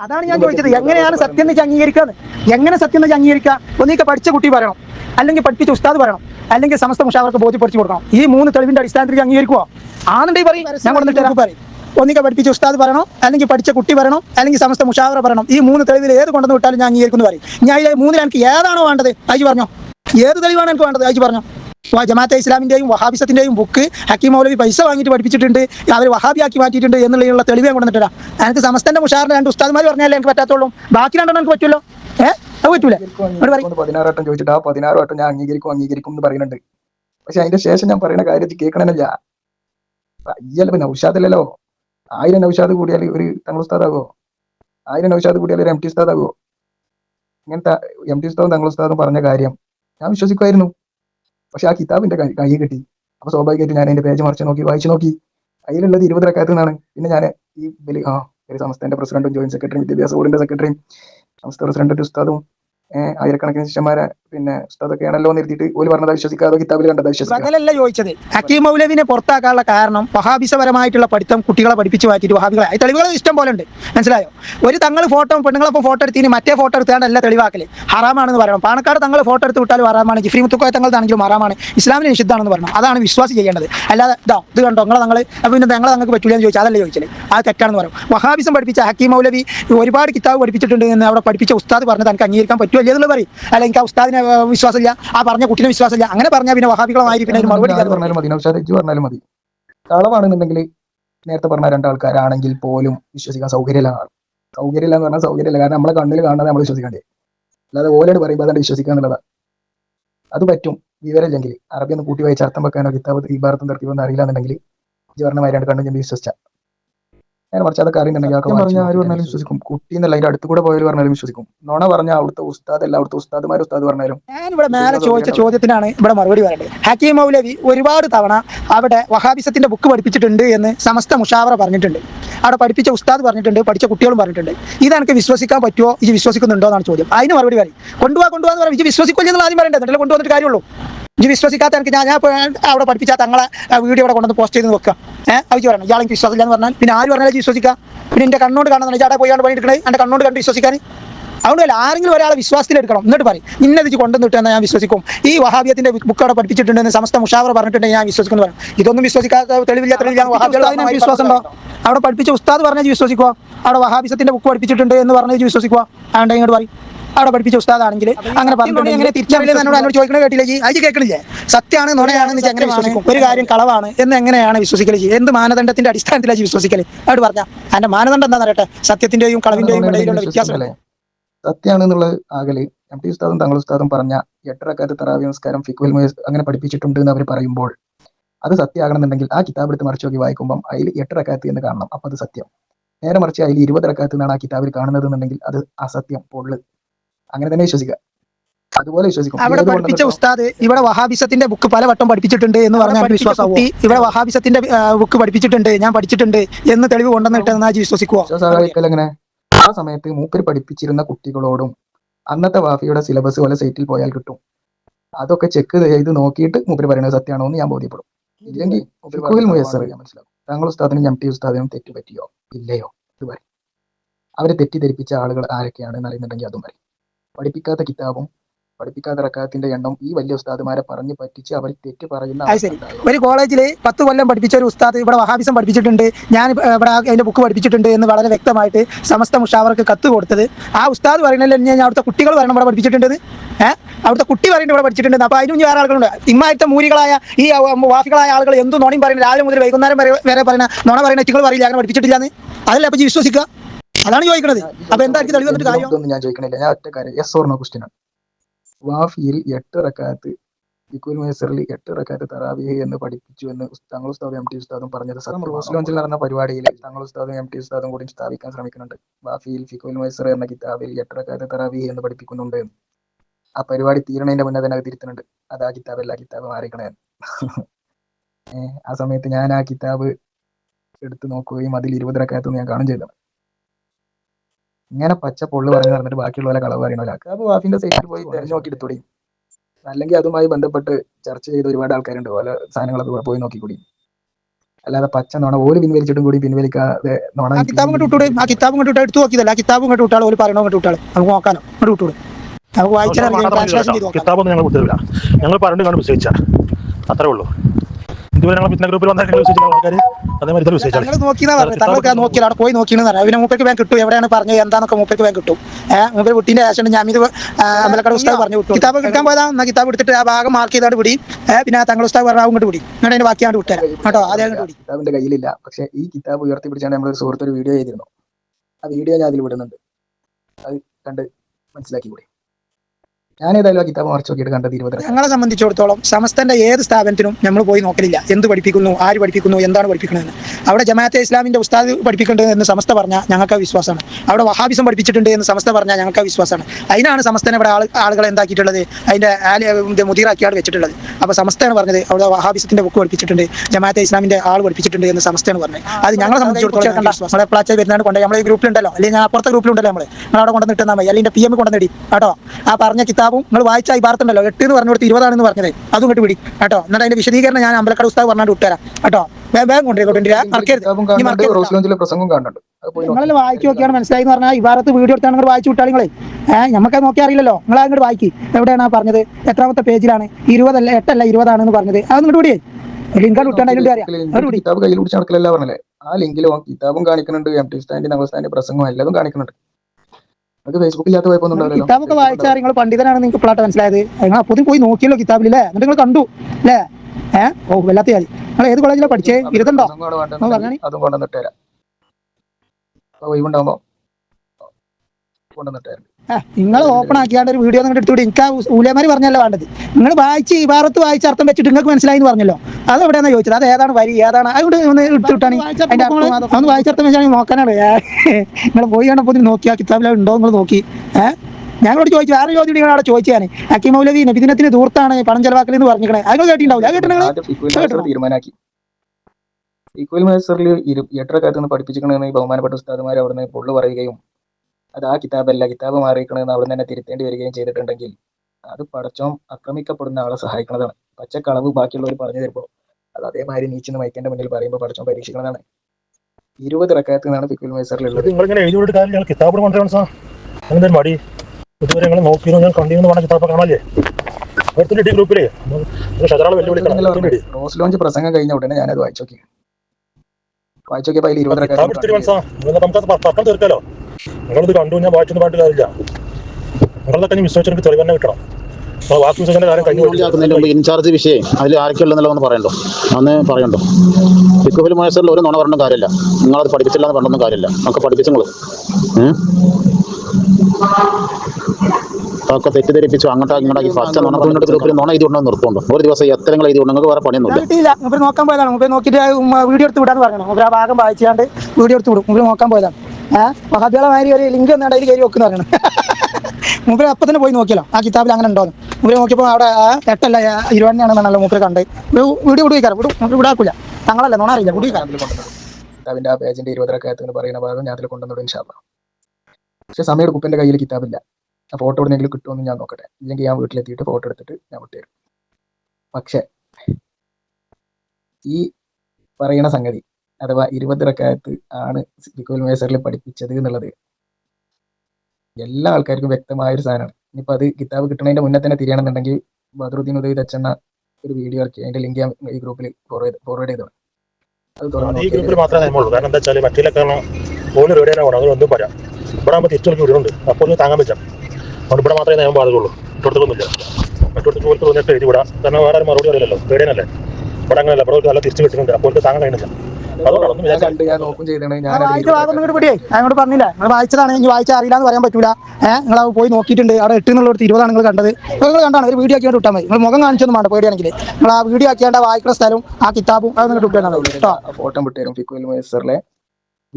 അതാണ് ഞാൻ ചോദിച്ചത്. എങ്ങനെയാണ് സത്യം വെച്ച് അംഗീകരിക്കാന്ന് എങ്ങനെ സത്യം എന്ന് വെച്ച് അംഗീകരിക്കുക? ഒന്നീക്ക് പഠിച്ച കുട്ടി പറയണം അല്ലെങ്കിൽ പഠിപ്പിച്ച ഉസ്താദ് പറയണം അല്ലെങ്കിൽ സമസ്ത മുഷാവർക്ക് ബോധ്യപ്പെടുത്തി കൊടുക്കണം. ഈ മൂന്ന് തെളിവിന്റെ അടിസ്ഥാനത്തിൽ അംഗീകരിക്കുവോ? ആണെന്നുണ്ടെങ്കിൽ പറയും. ഞാൻ കൊണ്ടിട്ട് പറയും. ഒന്നിക്ക പഠിപ്പിച്ച ഉസ്താദ് പറയണം അല്ലെങ്കിൽ പഠിച്ച കുട്ടി പറയണം അല്ലെങ്കിൽ സമസ്ത മുഷാവറ പറയണം ഈ മൂന്ന് തെളിവിൽ ഏത് കൊണ്ടുവന്ന് വിട്ടാലും ഞാൻ അംഗീകരിക്കുന്നു പറയും. ഞാൻ ഈ മൂന്നിൽ എനിക്ക് ഏതാണോ വേണ്ടത്? അയച്ചു പറഞ്ഞോ. ഏത് തെളിവാണ് എനിക്ക് വേണ്ടത്? അയച്ചു പറഞ്ഞോ. ജമാഅത്തെ ഇസ്ലാമിന്റെയും വഹാബിസത്തിന്റെയും ബുക്ക് ഹക്കീം മൗലവി പൈസ വാങ്ങിയിട്ട് പഠിപ്പിച്ചിട്ടുണ്ട്. അവർ വഹാബിയാക്കി മാറ്റിയിട്ടുണ്ട് എന്നുള്ള തെളിവേ കൊണ്ടുവന്നിട്ടില്ല. എനിക്ക് സമസ്തന്റെ മുഷാറിന് രണ്ട് ഉസ്താദ്മാർ പറഞ്ഞാലേ എനിക്ക് പറ്റാത്തുള്ളൂ. ബാക്കി രണ്ടെണ്ണം എനിക്ക് പറ്റുമല്ലോ ഏഹ് അത് പറ്റൂല. ഇവിടെ പറയ്. പതിനാറ് ചോദിച്ചിട്ട് ആ പതിനാറ് വട്ടം ഞാൻ അംഗീകരിക്കും അംഗീകരിക്കും എന്ന് പറയുന്നുണ്ട്. പക്ഷെ അതിന്റെ ശേഷം ഞാൻ പറയുന്ന കാര്യത്തിൽ കേൾക്കണമെന്നില്ല അയ്യല്ല നൗഷാദല്ലല്ലോ ആയിരം നൗഷാദ് കൂടിയാൽ ഒരു തങ്ങൾ ഉസ്താദാകോ ആയിരം നൗഷാദ് കൂടിയാൽ ഒരു എം ടി ഉസ്താദാകോ ഇങ്ങനത്തെ എം ടി ഉസ്താദും തങ്ങൾ ഉസ്താദും പറഞ്ഞ കാര്യം ഞാൻ വിശ്വസിക്കുമായിരുന്നു. പക്ഷെ ആ കിതാബിന്റെ കൈ കൈ കിട്ടി. അപ്പൊ സ്വാഭാവികമായിട്ട് ഞാൻ അതിന്റെ പേജ് മറിച്ച് നോക്കി വായിച്ചു നോക്കി. അതിലുള്ളത് ഇരുപത് റക്കാത്ത് നിന്നാണ്. പിന്നെ ഞാൻ ഈ ബലി ആ ഒരു സംസ്ഥാനത്തെ പ്രസിഡന്റും ജോയിന്റ് സെക്രട്ടറിയും വിദ്യാഭ്യാസ ബോർഡിന്റെ സെക്രട്ടറിയും സംസ്ഥാന പ്രസിഡന്റ് ഉസ്താദും ആയിരക്കണക്കിന് ശിഷ്യന്മാരെ പിന്നെ അതൊക്കെയാണല്ലോ നിർത്തിയിട്ട് ഓൽ പറഞ്ഞത് വിശ്വസിക്കാതെ കിതാബിൽ കണ്ടത് വിശ്വസിക്കുക അതല്ല ചോദിച്ചത്. ഹക്കീം മൗലവിനെ പുറത്താക്കാനുള്ള കാരണം വഹാബിസപരമായിട്ടുള്ള പഠിത്തം കുട്ടികളെ പഠിപ്പിച്ച് മാറ്റിയിട്ട് വഹാബികളെ. തെളിവുകൾ ഇഷ്ടം പോലെ ഉണ്ട്. മനസ്സിലായോ? ഒരു തങ്ങൾ ഫോട്ടോ പെണ്ണുങ്ങളൊപ്പം ഫോട്ടോ എടുത്തിന് മറ്റേ ഫോട്ടോ എടുത്താണ്ടല്ല തെളിവാക്കൽ. ഹറാമാണെന്ന് പറയണം. പാണക്കാട് തങ്ങൾ ഫോട്ടോ എടുത്ത് വിട്ടാലും ഹറാമാണ്. ജിഫ്രി മുത്തുക്കോയ തങ്ങളാണെങ്കിലും ഹറാമാണ്. ഇസ്ലാമിന് നിഷിദ്ധാണെന്ന് പറഞ്ഞു അതാണ് വിശ്വാസം ചെയ്യേണ്ടത്. അല്ലാതെ ഇതാ ഇത് കണ്ടോ? നിങ്ങളെ നിങ്ങൾ പിന്നെ ഞങ്ങളെ നിങ്ങൾക്ക് പറ്റൂല എന്ന് ചോദിച്ചാൽ അതല്ല ചോദിച്ചത് അത് തെറ്റാണെന്ന് പറയും. വഹാബിസം പഠിപ്പിച്ച ഹക്കീം മൗലവി ഒരുപാട് കിതാബ് പഠിപ്പിച്ചിട്ടുണ്ട് എന്ന് അവിടെ പഠിപ്പിച്ച ഉസ്താദ് പറഞ്ഞത് തനിക്ക് അംഗീകരിക്കാൻ പറ്റുമല്ലേ എന്നുള്ളത് പറയും. അല്ലെങ്കിൽ ആ ഉസ്താദിനെ വിശ്വാസമില്ല. ആ പറഞ്ഞ കുട്ടിനെ വിശ്വാസമില്ല. അങ്ങനെ പറഞ്ഞാൽ പിന്നെ വഹാബികളായി പിന്നെ മറുപടി പറഞ്ഞാലും മതി. നൗഷാദ് പറഞ്ഞാലും മതി. കളവാണെന്നുണ്ടെങ്കിൽ നേരത്തെ പറഞ്ഞ രണ്ടാൾക്കാരാണെങ്കിൽ പോലും വിശ്വസിക്കാൻ സൗകര്യമില്ല. സൗകര്യമില്ല എന്ന് പറഞ്ഞാൽ സൗകര്യമില്ല. കാരണം നമ്മളെ കണ്ണിൽ കാണാതെ നമ്മൾ വിശ്വസിക്കണ്ടേ അല്ലാതെ ഓലോട് പറയുമ്പോൾ അതാണ് വിശ്വസിക്കുക അത് പറ്റും. വിവരമില്ലെങ്കിൽ. അറബി ഒന്ന് കൂട്ടി വായിച്ച് അർത്ഥം വെക്കാനോ കിതാബ് ഈ ഭാരതം തർത്തിവൊന്നും അറിയില്ല എന്നുണ്ടെങ്കിൽ ഇജ്ജ് പറഞ്ഞ മാതിരി രണ്ട് കണ്ണും ഞാൻ വിശ്വസിച്ച. നേരെ മറിച്ച് അതൊക്കെ അറിയുന്നുണ്ടെങ്കിൽ പറഞ്ഞ ആര് പറഞ്ഞാലും വിശ്വസിക്കും. കുട്ടി എന്നല്ല അതിന്റെ അടുത്ത് കൂടെ പോയാലും പറഞ്ഞാലും വിശ്വസിക്കും. നോണ പറഞ്ഞ അവിടുത്തെ ഉസ്താദ് അല്ല അവിടുത്തെ ഉസ്താദ്മാർ ഉസ്താദ് പറഞ്ഞാലും. ഇവിടെ മേലെ ചോദിച്ച ചോദ്യത്തിനാണ് ഇവിടെ മറുപടി പറയുന്നത് ഹക്കീം മൗലവി ഒരുപാട് തവണ അവിടെ വഹാബിസത്തിന്റെ ബുക്ക് പഠിപ്പിച്ചിട്ടുണ്ട് എന്ന് സമസ്ത മുഷാവറ പറഞ്ഞിട്ടുണ്ട്. അവിടെ പഠിപ്പിച്ച ഉസ്താദ് പറഞ്ഞിട്ടുണ്ട് പഠിച്ച കുട്ടികളും പറഞ്ഞിട്ടുണ്ട്. ഇത് എനിക്ക് വിശ്വസിക്കാൻ പറ്റുമോ ഇത് വിശ്വസിക്കുന്നുണ്ടോ എന്നാണ് ചോദ്യം. അതിന് മറുപടി പറയും. കൊണ്ടുപോകാൻ കൊണ്ടുപോകാന്ന് പറയും. ഇത് വിശ്വസിക്കില്ല എന്നുള്ള ആദ്യം പറയണ്ടേ എന്നിട്ട് കൊണ്ടുവന്നിട്ട് കാര്യമുള്ളൂ? ഇത് വിശ്വസിക്കാത്ത എനിക്ക് ഞാൻ ഞാൻ അവിടെ പഠിപ്പിച്ച തങ്ങളെ വീഡിയോ അവിടെ കൊണ്ടുവന്ന് പോസ്റ്റ് ചെയ്ത് വെക്കുക. ഏഹ് അവർക്ക് പറയണം. ഇയാളെ എനിക്ക് വിശ്വാസമില്ല എന്ന് പറഞ്ഞാൽ പിന്നെ ആര് പറഞ്ഞാലും വിശ്വസിക്കാം. പിന്നെ എന്റെ കണ്ണോട് കാണുന്നുണ്ട് ചേട്ടാ പോയാണ് പണിയെടുക്കണേ എന്റെ കണ്ണോട് കണ്ട് വിശ്വസിക്കാൻ. അതുകൊണ്ടല്ല ആരെങ്കിലും ഒരാളെ വിശ്വാസത്തിൽ എടുക്കണം. എന്നിട്ട് പറയും ഇന്നത് ഇജ്ജ് കൊണ്ടുവന്ന് വിട്ടെന്ന് ഞാൻ വിശ്വസിക്കും. ഈ വഹാബിയത്തിന്റെ ബുക്ക് അവിടെ പഠിപ്പിച്ചിട്ടുണ്ടെന്ന് സമസ്ത മുഷാവർ പറഞ്ഞിട്ടുണ്ടെങ്കിൽ ഞാൻ വിശ്വസിക്കുന്നു പറയും. ഇതൊന്നും വിശ്വസിക്കാത്ത തെളിവില്ല തെളിവില്ല. വിശ്വാസം ഉണ്ടോ അവിടെ പഠിപ്പിച്ച ഉസ്താദ് പറഞ്ഞാൽ വിശ്വസിക്കുക അവിടെ വഹാബിസത്തിന്റെ ബുക്ക് പഠിപ്പിച്ചിട്ടുണ്ട് എന്ന് പറഞ്ഞാൽ വിശ്വസിക്കുക അതുകൊണ്ട് ഇങ്ങോട്ട് പറയും. അവിടെ പഠിപ്പിച്ച ഉസ്താദാണെങ്കിൽ അങ്ങനെ പറഞ്ഞിട്ടുണ്ടെങ്കിൽ എങ്ങനെ തിരിച്ചറിയില്ല എന്നോട് എന്നോട് ചോദിക്കണ കേട്ടില്ലേ ജി? അത് കേൾക്കണില്ലേ? സത്യമാണ് നുണയാണെന്ന് വെച്ചാൽ എങ്ങനെ വിശ്വസിക്കും? ഒരു കാര്യം കളവാണ് എന്ന് എങ്ങനെയാണ് വിശ്വസിക്കൽ ജി? എന്ത് മാനദണ്ഡത്തിന്റെ അടിസ്ഥാനത്തിലാണ് ജി വിശ്വസിക്കൽ? അവിടെ പറഞ്ഞ. അതിന്റെ മാനദണ്ഡം എന്താണെന്ന് അറിയട്ടെ സത്യത്തിന്റെയും കളവിന്റെയും ഇടയിലുള്ള വ്യത്യാസം സത്യാണെന്നുള്ള ആകൽ എം ടി ഉസ്താദും തങ്ങൾ ഉസ്താദും പറഞ്ഞ എട്ടരക്കാലത്ത് തറാവി നമസ്കാരം ഫിക്വൽ അങ്ങനെ പഠിപ്പിച്ചിട്ടുണ്ട് എന്ന് അവർ പറയുമ്പോൾ അത് സത്യമാകണമെന്നുണ്ടെങ്കിൽ ആ കിതാബ് എടുത്ത് മറിച്ച് നോക്കി വായിക്കുമ്പോൾ അതിൽ എട്ടരക്കാലത്ത് എന്ന് കാണണം. അപ്പൊ അത് സത്യം. നേരെ മറിച്ച് അതിൽ ഇരുപത് റക്കാത്ത് എന്നാണ് ആ കിതാബിൽ കാണുന്നത് എന്നുണ്ടെങ്കിൽ അത് അസത്യം പൊള്ള്. അങ്ങനെ തന്നെ വിശ്വസിക്കുക. അതുപോലെ വിശ്വസിക്കും. അവിടെ പഠിപ്പിച്ച ഉസ്താദ് ഇവിടെ വഹാബിസത്തിന്റെ ബുക്ക് പല വട്ടം പഠിപ്പിച്ചിട്ടുണ്ട് എന്ന് പറഞ്ഞാൽ വിശ്വാസം ഇവിടെ വഹാബിസത്തിന്റെ ബുക്ക് പഠിപ്പിച്ചിട്ടുണ്ട് ഞാൻ പഠിച്ചിട്ടുണ്ട് എന്ന് തെളിവ് കൊണ്ടുവന്നിട്ടെന്നാ ജി വിശ്വസിക്കുക അങ്ങനെ ആ സമയത്ത് മൂപ്പര് പഠിപ്പിച്ചിരുന്ന കുട്ടികളോടും അന്നത്തെ വാഫിയുടെ സിലബസ് പോലെ സൈറ്റിൽ പോയാൽ കിട്ടും. അതൊക്കെ ചെക്ക് ചെയ്ത് നോക്കിയിട്ട് മൂപ്പര് പറയുന്നത് സത്യമാണോ എന്ന് ഞാൻ ബോധ്യപ്പെടും. ഇല്ലെങ്കിൽ ഫിഖുൽ മുയസ്സർ താങ്കൾ ഉസ്താദിനും എം ടി ഉസ്താദിനും തെറ്റ് പറ്റിയോ? ഇല്ലയോ. ഇത് പറയും. അവരെ തെറ്റിദ്ധരിപ്പിച്ച ആളുകൾ ആരൊക്കെയാണ് എന്ന് അറിയുന്നുണ്ടെങ്കിൽ അതും പറയും. പഠിപ്പിക്കാത്ത കിതാബും പഠിപ്പിക്കാത്ത റക്കാത്തിന്റെ എണ്ണം ഈ വലിയ ഉസ്താദുമാരെ പറഞ്ഞു പറ്റിച്ച് അവർ തെറ്റ് പറയുന്ന ശരി. ഒരു കോളേജിൽ പത്ത് കൊല്ലം പഠിപ്പിച്ച ഒരു ഉസ്താദ് ഇവിടെ വഹാബിസം പഠിപ്പിച്ചിട്ടുണ്ട്. ഞാൻ ഇവിടെ അതിന്റെ ബുക്ക് പഠിപ്പിച്ചിട്ടുണ്ട് എന്ന് വളരെ വ്യക്തമായിട്ട് സമസ്ത മുഷാവർക്ക് കത്ത് കൊടുത്തത്. ആ ഉസ്താദ് പറയുന്നില്ല ഞാൻ അവിടുത്തെ കുട്ടികൾ പറയണം ഇവിടെ പഠിപ്പിച്ചിട്ടുണ്ട് ഏഹ് അവിടുത്തെ കുട്ടി പറയുന്നത് ഇവിടെ പഠിച്ചിട്ടുണ്ട് അപ്പൊ അതിനും വേറെ ആളുകളുണ്ട്. ഇമ്മായിട്ട് മൂരികളായ ഈ വാഫികളായ ആളുകൾ എന്ത് നോണയും പറയുന്നത് രാവിലെ മുതൽ വൈകുന്നേരം വരെ വരെ പറയുന്ന നോണ പറയുന്ന ചിങ്ങൾ പറയില്ല. അങ്ങനെ പഠിപ്പിച്ചിട്ടില്ലാന്ന്. അതല്ലേ അപ്പൊ വിശ്വസിക്കുക? അതാണ് ചോദിക്കുന്നത് അപ്പൊ എന്തായിരിക്കും തെളിവ് വന്നിട്ട് കാര്യം? ഞാൻ ചോദിക്കണില്ല. ഞാൻ ഒറ്റ കാര്യം. എസ് ഓർണോ നോ ക്വസ്റ്റ്യൻ ആണ്. വാഫിയിൽ എട്ട് റക്കാത്ത് ഇക്കുൽ മൈസറിൽ എട്ട് റക്കാത്ത് തറാവിഹ് എന്ന് പഠിപ്പിച്ചു എന്ന് തങ്ങൾ ഉസ്താദും എം ടി ഉസ്താദും പറഞ്ഞത് സത്യം റോസ് ലോഞ്ചിൽ നടന്ന പരിപാടിയിൽ തങ്ങൾ ഉസ്താദും എം ടി ഉസ്താദും കൂടി സ്ഥാപിക്കാൻ ശ്രമിക്കുന്നുണ്ട്. വാഫിയിൽ ഫിക്കുൽ മൈസർ എന്ന കിതാബിൽ എട്ട് റക്കാത്ത് തറാവിഹ് എന്ന് പഠിപ്പിക്കുന്നുണ്ട്. ആ പരിപാടി തീരണേന്റെ മുന്നേ തന്നെ അത് തിരുത്തുന്നുണ്ട്. അത് ആ കിതാബ് എല്ലാ കിതാബ് മാറിക്കണേ ആ സമയത്ത് ഞാൻ ആ കിതാബ് എടുത്തു നോക്കുകയും അതിൽ ഇരുപത് റക്കാത്ത് ഞാൻ കാണും ചെയ്തത് ഇങ്ങനെ പച്ച പൊള്ളു പറഞ്ഞു നടന്നിട്ട് ബാക്കിയുള്ള കളവ് പറയണ അപ്പൊ വാഫിന്റെ സൈറ്റിൽ പോയി തിരഞ്ഞു നോക്കി തുടങ്ങി അല്ലെങ്കിൽ അതുമായി ബന്ധപ്പെട്ട് ചർച്ച ചെയ്ത ഒരുപാട് ആൾക്കാരുണ്ട്. പല സാധനങ്ങളൊക്കെ പോയി നോക്കി കൂടി അല്ലാതെ പച്ച നോണ ഓൽ പിൻവലിച്ചിട്ടും കൂടി പിൻവലിക്കാതെ നോണ ആ കിതാബ് ഇങ്ങോട്ട് വിട്ടൂടെ ആ കിതാബ് ഇങ്ങോട്ട് വിട്ടാൽ എടുത്തു നോക്കിയതല്ല? ആ കിതാബ് ഇങ്ങോട്ട് വിട്ടാൽ ഒരു പറയണോ ഇങ്ങോട്ട് വിട്ടാൽ നമുക്ക് നോക്കാനോ? ഇങ്ങോട്ട് വിട്ടൂടെ നമുക്ക് വായിച്ചാൽ കിതാബൊന്നും ഞങ്ങൾ വിട്ടില്ല ഞങ്ങൾ പറഞ്ഞു കാണും വിശ്വസിച്ച. അത്രേ ഉള്ളൂ. ഇതുവരെ ഞങ്ങൾ ഗ്രൂപ്പിൽ വന്നാൽ ആൾക്കാർ അതേമാതിരി തന്നെ വിശ്വസിച്ചാൽ തങ്ങൾ നോക്കിയെന്നാ പറഞ്ഞു തങ്ങൾക്ക് നോക്കിയാൽ അവിടെ പോയി നോക്കിയെന്ന് പറയാം. പിന്നെ മൂപ്പയ്ക്ക് വേഗം കിട്ടും. എവിടെയാണ് പറഞ്ഞത്? എന്താണൊക്കെ മൂപ്പയ്ക്ക് വേഗം കിട്ടും. ഏഹ് മൂപ്പര് കുട്ടീന്റെ ആശയം ഞാൻ ഇത് അമ്പലക്കട ഉസ്താവ് പറഞ്ഞു വിട്ടു. കിതാബ് കിട്ടാൻ പോയതാ? എന്നാ കിതാബ് എടുത്തിട്ട് ആ ഭാഗം മാർക്ക് ചെയ്താണ്ട് വിടി. ഏഹ് പിന്നെ തങ്ങൾ ഉസ്താവ് പറഞ്ഞാൽ അങ്ങോട്ട് വിടി. അങ്ങനെ അതിന്റെ ബാക്കിയാണ്ട് വിട്ടുതരാം കേട്ടോ അതേ അങ്ങോട്ട് വിടി. കിതാബിന്റെ കയ്യിലില്ല. പക്ഷെ ഈ കിതാബ് ഉയർത്തി പിടിച്ചാണ് നമ്മളൊരു സുഹൃത്തൊരു വീഡിയോ ചെയ്തിരുന്നു ആ വീഡിയോ ഞാൻ അതിൽ വിടുന്നുണ്ട്. അത് കണ്ട് മനസ്സിലാക്കി കൂടി ഞാൻ ഏതായാലും ആ കിതാബ് മറിച്ച് നോക്കിയിട്ട് കണ്ടത് ഇരുപത് ഞങ്ങളെ സംബന്ധിച്ചിടത്തോളം സമസ്തന്റെ ഏത് സ്ഥാപനത്തിനും നമ്മൾ പോയി നോക്കലില്ല. എന്ത് പഠിപ്പിക്കുന്നു ആര് പഠിപ്പിക്കുന്നു എന്താണ് പഠിപ്പിക്കുന്നതെന്ന്. അവിടെ ജമാഅത്തെ ഇസ്ലാമിന്റെ ഉസ്താദ് പഠിപ്പിക്കേണ്ടത് എന്ന് സമസ്ത പറഞ്ഞാൽ ഞങ്ങൾക്ക് ആ വിശ്വാസമാണ്. അവിടെ വഹാബിസം പഠിപ്പിച്ചിട്ടുണ്ട് എന്ന് സമസ്ത പറഞ്ഞാൽ ഞങ്ങൾക്ക് ആ വിശ്വാസമാണ്. അതിനാണ് സമസ്തനെ ഇവിടെ ആൾ ആളുകളെ എന്താക്കിയിട്ടുള്ളത്? അതിന്റെ മുതിരാക്കിയാണ് വെച്ചിട്ടുള്ളത്. അപ്പോൾ സമസ്തയാണ് പറഞ്ഞത് അവിടെ വഹാബിസത്തിന്റെ ബുക്ക് പഠിപ്പിച്ചിട്ടുണ്ട് ജമാഅത്തെ ഇസ്ലാമിന്റെ ആൾ പഠിപ്പിച്ചിട്ടുണ്ട് എന്ന് സമസ്തയാണ് പറഞ്ഞത്. അത് ഞങ്ങളെ സംബന്ധിച്ചിടത്തോളം നമ്മളെ പ്ലാച്ച വരുന്നതാണ് കൊണ്ട് നമ്മളെ ഗ്രൂപ്പിലുണ്ടല്ലോ. അല്ലെങ്കിൽ ഞാൻ അപ്പുറത്തെ ഗ്രൂപ്പിലുണ്ടല്ലോ നമ്മൾ അവിടെ കൊണ്ടുവന്നിട്ട് തന്നാൽ മതി. അല്ലെങ്കിൽ പി എം കൊണ്ടുവന്നിടി. കേട്ടോ? ആ പറഞ്ഞ കിതാബും നിങ്ങൾ വായിച്ച ഈ എട്ട് എന്ന് പറഞ്ഞു കൊടുത്ത് ഇരുപതാണെന്ന് പറഞ്ഞത്. അതും ഇങ്ങോട്ട് പിടി. കേട്ടോ. എന്നിട്ട് അതിന്റെ വിശദീകരണം ഞാൻ അമ്പലക്കട ഉസ്താവ് പറഞ്ഞിട്ട് വിട്ടുതരാം കേട്ടോ. വേഗം കിതാബും കാണുന്നുണ്ട്. നോക്കി. നിങ്ങളെ വായിച്ചു നോക്കിയാണ് മനസ്സിലായി എന്ന് പറഞ്ഞാൽ ഭാഗത്ത് വീഡിയോ എടുത്താണ് നിങ്ങൾ വായിച്ചു വിട്ടാൽ നിങ്ങളെ. ഏഹ് നമുക്ക് നോക്കി അറിയില്ലല്ലോ. നിങ്ങൾ അങ്ങോട്ട് വായിക്കി. എവിടെയാണ് പറഞ്ഞത്? എത്രാമത്തെ പേജിലാണ്? ഇരുപതല്ല എട്ടല്ല ഇരുപതാണെന്ന് പറഞ്ഞത്. അത് നിങ്ങളുടെ വിടിയേ ലിങ്ക് വിട്ടാണ്ട് അതിലൂടെ അറിയാം. അങ്ങോട്ട് വിടി കിതാബ് കയ്യിൽ പിടിച്ച് നടക്കലല്ല പറഞ്ഞല്ലേ? ആ ലിങ്കിൽ കിതാബും കാണിക്കുന്നുണ്ട്. എം ടി അവസ്ഥാന്റെ പ്രസംഗവും എല്ലാതും കാണിക്കുന്നുണ്ട്. ഫേസ്ബുക്കില്ലാത്ത കുഴപ്പമൊന്നും കിതാബൊക്കെ വായിച്ചാൽ നിങ്ങൾ പണ്ഡിതനാണ് നിങ്ങൾക്ക് ഇപ്പോഴാട്ട് മനസ്സിലായത്. നിങ്ങൾ അപ്പോഴും പോയി നോക്കിയല്ലോ കിതാബിൽ അല്ലേ എന്നിട്ട് നിങ്ങൾ കണ്ടു അല്ലേ ഏഹ് ഓ വല്ലാത്ത കാര്യം. നിങ്ങൾ ഏത് കോളേജിലാണ് പഠിച്ചേ? ഇരുതണ്ടോ. അതും കൊണ്ടുവന്നിട്ട് തരാം ഒഴിവുണ്ടാകുമ്പോ നിങ്ങൾ ഓപ്പൺ ആക്കിയാണ്ട് ഒരു വീഡിയോ നിങ്ങൾ എടുത്തുകൂടി എനിക്ക് ആ ഊലമാര് പറഞ്ഞല്ല വേണ്ടത്. നിങ്ങൾ വായിച്ച് ഈ ഭാഗത്ത് വായിച്ച് അർത്ഥം വെച്ചിട്ട് നിങ്ങൾക്ക് മനസ്സിലായി എന്ന് പറഞ്ഞല്ലോ. അത് എവിടെയാണ് ചോദിച്ചത്? അത് ഏതാണ് വരി? ഏതാണ്? അതുകൊണ്ട് ഒന്ന് എടുത്തു വിട്ടാണ്. അതിന്റെ അർത്ഥം അത് ഒന്ന് വായിച്ചർത്ഥം വെച്ചാൽ നോക്കാനാണ്. നിങ്ങൾ പോയി കണ്ടപ്പോൾ നോക്കി ആ കിതാബിൽ ഉണ്ടോ നിങ്ങൾ നോക്കി. ഏഹ് ഞങ്ങളോട് ചോദിച്ചു. വേറെ ചോദ്യം നിങ്ങൾ അവിടെ ചോദിച്ചാണ് അക്കി മൗലവി നബിദിനത്തിന് ദൂർത്താണ് പണം ചെലവാക്കൽ എന്ന് പറഞ്ഞിരിക്കണേ. അത് കേട്ടിട്ടുണ്ടാവില്ല? അത് കേട്ടോ തീരുമാനാക്കി. ഈക്വൽ മത്സറിൽ ഇരു എട്ടര കാലത്ത് നിന്ന് പഠിപ്പിച്ചിരിക്കണമെന്ന് ഈ ബഹുമാനപ്പെട്ട ഉസ്താദുമാർ നിന്ന് പൊള്ളു പറയുകയും അത് ആ കിതാബല്ല. കിതാബ് മാറിയിരിക്കണമെന്ന് അവിടെ തന്നെ തിരുത്തേണ്ടി വരികയും ചെയ്തിട്ടുണ്ടെങ്കിൽ അത് പടച്ചോം ആക്രമിക്കപ്പെടുന്ന ആളെ സഹായിക്കുന്നതാണ് പച്ചക്കളവ് ബാക്കിയുള്ളവർ പറഞ്ഞു തരുമ്പോൾ അത് അതേമാതിരി നീച്ചിന്ന് മൈക്കന്റെ മുന്നിൽ പറയുമ്പോൾ പടച്ചോം പരീക്ഷിക്കുന്നതാണ് ഇരുപത് റക്കായത്ത് നിന്നാണ് ഫിക്കുൽ മൈസറിലുള്ളത് നിങ്ങളിങ്ങനെ എഴുതി കൊടുക്കാൻ കിതാബ് കൊണ്ടുവരാൻ മടി. ഇതുവരെ ഞങ്ങൾ നോക്കിയിരുന്നു. ഞാൻ കണ്ടിരുന്നു പറഞ്ഞ കിതാബ് കാണാല്ലേ റോസ് ലോഞ്ച് പ്രസംഗം കഴിഞ്ഞ ഉടനെ ഞാനത് വായിച്ചു നോക്കി. വായിച്ചു നോക്കിയപ്പോൾ അതിൽ ഇരുപത് കിതാബ് നിങ്ങളിത് കണ്ടു ഞാൻ വായിച്ചൊന്നും പാട്ട് കാര്യമില്ല നിങ്ങളതൊക്കെ ഞാൻ വിശ്വസിച്ചെനിക്ക് തെളിവ് തന്നെ കിട്ടണം. വിശ്വസിന്റെ കാര്യം കഴിഞ്ഞു ഇൻചാർജ് വിഷയം അതിൽ ആരൊക്കെയുള്ളതെന്നുള്ള ഒന്ന് പറയണ്ടോ? അന്ന് പറയണ്ടോ? ഇക്കുബിൽ മഹേശ്വറിൽ ഒരു നുണ പറഞ്ഞ കാര്യമില്ല. നിങ്ങളത് പഠിപ്പിച്ചില്ല എന്ന് പറഞ്ഞൊന്നും കാര്യമില്ല. നമുക്ക് പഠിപ്പിച്ചു നിങ്ങൾ ഒക്കെ തെറ്റിദ്ധരിപ്പിച്ചു അങ്ങോട്ടാ ഇങ്ങോട്ടാക്കി ഫസ്റ്റ് നുണ നിങ്ങളുടെ ഗ്രൂപ്പിൽ നുണ ഇത് ഉണ്ടെന്ന് നിർത്തുണ്ടോ ഒരു ദിവസം എത്രങ്ങൾ ഇത് നിങ്ങൾക്ക് വേറെ പണിയൊന്നുമില്ല. നോക്കാൻ പോയതാണ്. നോക്കിയിട്ട് വീഡിയോ എടുത്ത് വിടാന്ന് പറയണം ആ ഭാഗം വായിച്ചാണ്ട് വീഡിയോ എടുത്ത് വിടും. നോക്കാൻ പോയതാണ്. ഏഹ് മഹാബികളെ മാതിരി ഒരു ലിങ്ക് ഒന്നും അതിൽ കയറി വെക്കുന്ന പറയണം. മൂപ്പര് അപ്പം തന്നെ പോയി നോക്കിയല്ലോ. ആ കിതാബിൽ അങ്ങനെ ഉണ്ടോന്ന് മൂപ്പര് നോക്കിയപ്പോൾ അവിടെ ആ എട്ടല്ല ഇരുപതിനാണെന്നാണല്ലോ മൂപ്പര് കണ്ടത് ഒരു വീഡിയോ വിടുവിക്കാറ് വിടും വിടാക്കൂല. തങ്ങളല്ല നോണ അറിയില്ല. വിടുവിക്കാറ് കിതാബിന്റെ ആ പേജിന്റെ ഇരുപതര കയത്തിന് പറയുന്ന ഭാഗം ഞാൻ അതിൽ കൊണ്ടുവന്നത് ഇൻഷാല്ല പക്ഷെ സമയം കുപ്പിന്റെ കയ്യിൽ കിതാബില്ല. ആ ഫോട്ടോ എവിടെയെങ്കിലും കിട്ടുമെന്ന് ഞാൻ നോക്കട്ടെ. ഇല്ലെങ്കിൽ ഞാൻ വീട്ടിലെത്തിയിട്ട് ഫോട്ടോ എടുത്തിട്ട് ഞാൻ വിട്ടുതരും. പക്ഷെ ഈ പറയുന്ന സംഗതി അഥവാ ഇരുപത് റക്കായത്ത് ആണ് സിദ്ദിഖുൽ മേസറിൽ പഠിപ്പിച്ചത് എന്നുള്ളത്. എല്ലാ ആൾക്കാർക്കും വ്യക്തമായ ഒരു സാധനമാണ്. ഇനിയിപ്പോൾ അത് കിതാബ് കിട്ടുന്നതിന്റെ മുന്നേ തന്നെ തിരിയണമെന്നുണ്ടെങ്കിൽ ബദറുദ്ദീൻ ഉദയ് തച്ചെന്ന ഒരു വീഡിയോ ഇറക്കി. അതിന്റെ ലിങ്ക് ഞാൻ ഈ ഗ്രൂപ്പിൽ ഫോർവേഡ് തുറന്ന് ഈ ഗ്രൂപ്പിൽ മാത്രമേ നിയമമുള്ളൂ കാരണം എന്താ വെച്ചാൽ മറ്റിലൊക്കെ പോലും റേഡിയോ വേണം. അതൊന്നും പറയാം ഇവിടെ ആകുമ്പോൾ തിരിച്ചു വീടുണ്ട് അപ്പോൾ ഒന്ന് താങ്ങാൻ പറ്റാം. അതുകൊണ്ട് ഇവിടെ മാത്രമേ നിയമം ബാധകമുള്ളൂ മറ്റൊരുത്തൊന്നുമില്ല മറ്റൊടുത്ത് പോലത്തെ വന്നിട്ട് എഴുതി വിടാം. കാരണം വേറെ മറുപടി അറിയില്ലല്ലോ റേഡിയനല്ലേ ഇവിടെ അങ്ങനെയല്ല. ഇവിടെ നല്ല തിരിച്ചു കിട്ടുന്നുണ്ട് അപ്പോൾ താങ്ങാൻ കഴിയുന്നില്ല. അങ്ങോട്ട് പറഞ്ഞില്ല. നിങ്ങൾ വായിച്ചതാണ് ഇനി വായിച്ച അറിയില്ല എന്ന് പറയാൻ പറ്റൂല. ഏഹ് നിങ്ങൾ പോയി നോക്കിയിട്ടുണ്ട്. അവിടെ എട്ട് എന്നുള്ളടത്ത് ഇരുപതാണ് നിങ്ങൾ കണ്ടത്. നിങ്ങൾ കണ്ടാണ് ഒരു വീഡിയോ ആക്കിയാണ്ട് വിട്ടാൽ മതി. നിങ്ങൾ മുഖം കാണിച്ചൊന്നും വേണ്ട പേടിയാണെങ്കിൽ. നിങ്ങൾ ആ വീഡിയോ ആക്കിയാണ്ട് വായിക്കുന്ന സ്ഥലവും ആ കിതാബും അത് നിങ്ങൾ വിട്ടാൽ കേട്ടോ. ഫോട്ടോ വിട്ടുതരും ഫിക്കുൽ മൈസറിലെ